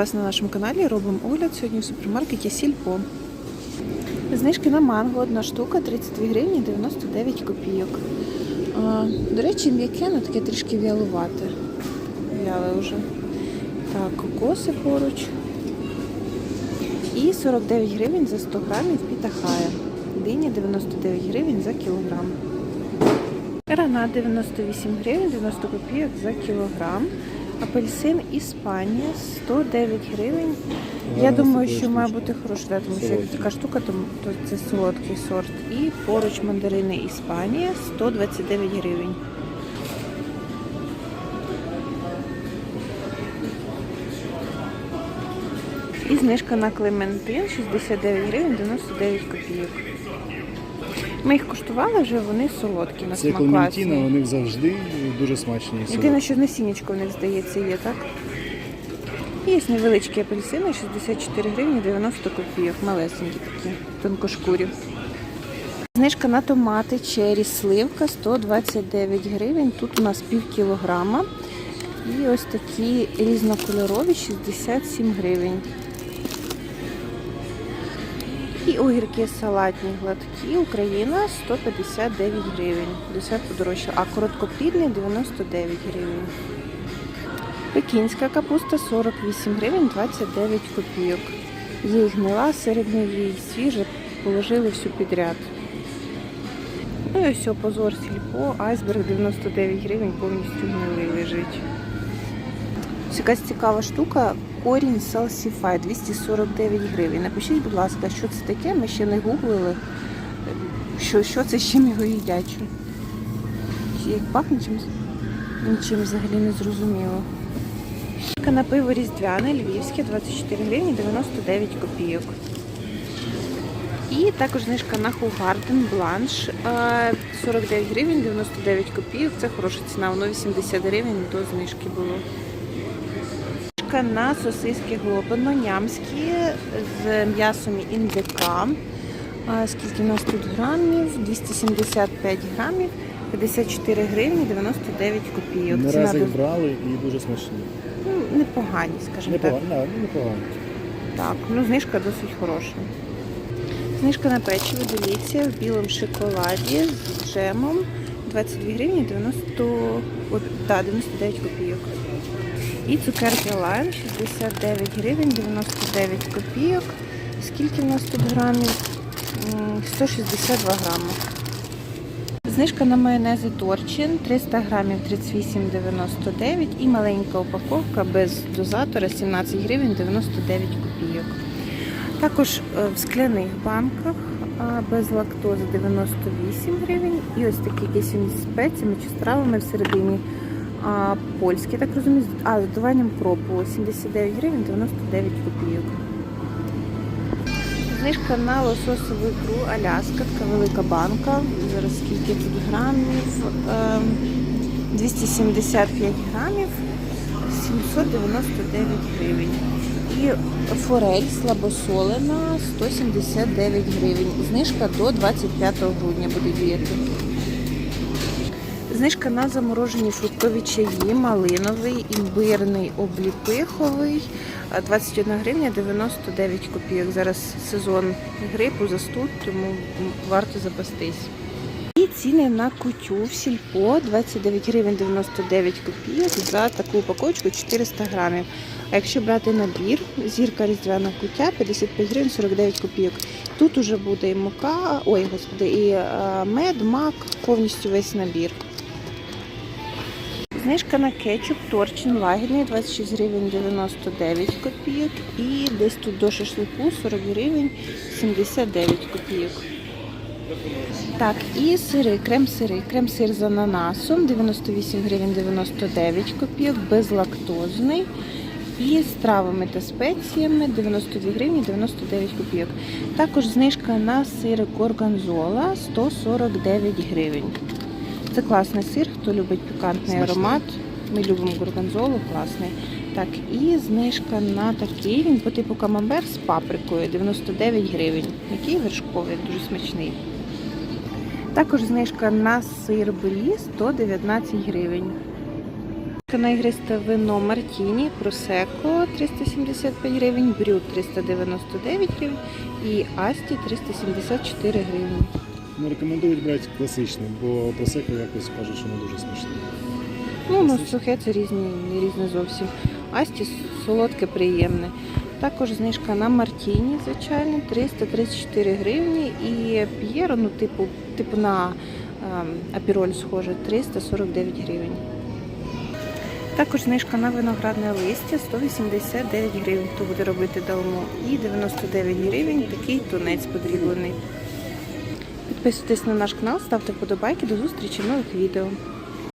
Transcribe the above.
Вас на нашому каналі робимо огляд сьогодні в супермаркеті Сільпо. Знижки на манго одна штука 32 гривні 99 копійок. До речі, м'яке, але таке трішки вялувате. Вяле вже. Так, кокоси поруч. І 49 гривень за 100 грамів пітахая. Диня 99 гривень за кілограм. Рана 98 гривень 90 копійок за кілограм. Апельсин Іспанія 109 гривень. Я думаю, що має бути хороша, да, тому що як така штука, то, то це солодкий сорт. І поруч мандарини Іспанія 129 гривень. І знижка на клементин 69 гривень 99 копійок. Ми їх куштували вже, вони солодкі на Це смак клементіна, класні. у них завжди дуже смачні. і Єдине, що насіннячко в них здається є, так? І Є невеличкі апельсини, 64 гривні 90 копійок, малесенькі такі, тонкошкурі. Знижка на томати, чері, сливка 129 гривень. Тут у нас пів кілограма. І ось такі різнокольорові 67 гривень. І огірки салатні гладкі, Україна 159 гривень. Десят подорожче. А короткоплідний 99 гривень. Пекінська капуста 48 гривень 29 копійок. І гнила середньові, і свіжа, положили всю підряд. Ну і ось позор сільпо, айсберг 99 гривень, повністю гнилий лежить. Якась цікава штука. Корінь салсіфай 249 гривень. Напишіть, будь ласка, що це таке? Ми ще не гуглили. Що, що це з чим його їдять? Як пахне чимось? Нічим взагалі не зрозуміло. На пиво різдвяне, львівське 24 гривні 99 копійок. І також знижка на Хугарден Бланш е, 49 гривень 99 копійок. Це хороша ціна, воно 80 гривень до знижки було. Знижка на сосиски глобино нямські з м'ясом індика. Скільки у нас тут грамів? 275 грамів, 54 гривні 99 копійок. Ціна раз їх дуже- брали і дуже смачні. ну, непогані, скажімо так. Непогано, да, ну, непогано. Так, ну знижка досить хороша. Знижка на печиво, дивіться, в білому шоколаді з джемом 22 гривні 90, от, да, 99 копійок. І цукерки Лайн 69 гривень 99 копійок. Скільки в нас тут грамів? 162 грами. Знижка на майонези Торчин 300 грамів 38,99 і маленька упаковка без дозатора 17 гривень 99 копійок. Також е, в скляних банках без лактози 98 гривень і ось такі якісь спеціями чи з травами всередині. А, польські, так розумію, а, з додаванням кропу 79 гривень 99 копійок. Знижка на лососову ікру Аляска, така велика банка. Зараз скільки тут грамів? Ем, 275 грамів, 799 гривень. І форель слабосолена 179 гривень. Знижка до 25 грудня буде діяти. Знижка на заморожені фруктові чаї, малиновий, імбирний, обліпиховий. 21 гривня 99 копійок. Зараз сезон грипу, застуд, тому варто запастись. І ціни на кутю в сільпо 29 гривень 99 копійок за таку упаковочку 400 грамів. А якщо брати набір, зірка різдвяна куття 55 гривень 49 копійок. Тут уже буде і мука, ой, господи, і мед, мак, повністю весь набір. Знижка на кетчуп Торчин лагідний 26 гривень 99 копійок. І десь тут до шашлику 40 гривень 79 копійок. Так, і сири, крем-сири. Крем-сир з ананасом 98 гривень 99 копійок, безлактозний. І з травами та спеціями 92 гривні 99 копійок. Також знижка на сири горгонзола 149 гривень. Це класний сир, хто любить пікантний Смачний. аромат. Ми любимо горгонзолу, класний. Так, і знижка на такий, він по типу камамбер з паприкою 99 гривень. Який вершковий, дуже смачний. Також знижка на сир брі 119 гривень. На ігристе вино Мартіні, Просеко 375 гривень, Брют 399 гривень і Асті 374 гривні. Ну, рекомендують брати класичне, бо просеко якось кажуть, що не дуже смачне. Ну, ну сухе це різні, не різне зовсім. Асті солодке, приємне. Також знижка на Мартіні, звичайно, 334 гривні. І П'єро, ну, типу, типу на ем, апіроль схоже, 349 гривень. Також знижка на виноградне листя 189 гривень, хто буде робити далмо. І 99 гривень такий тунець подріблений. Підписуйтесь на наш канал, ставте вподобайки. До зустрічі в нових відео.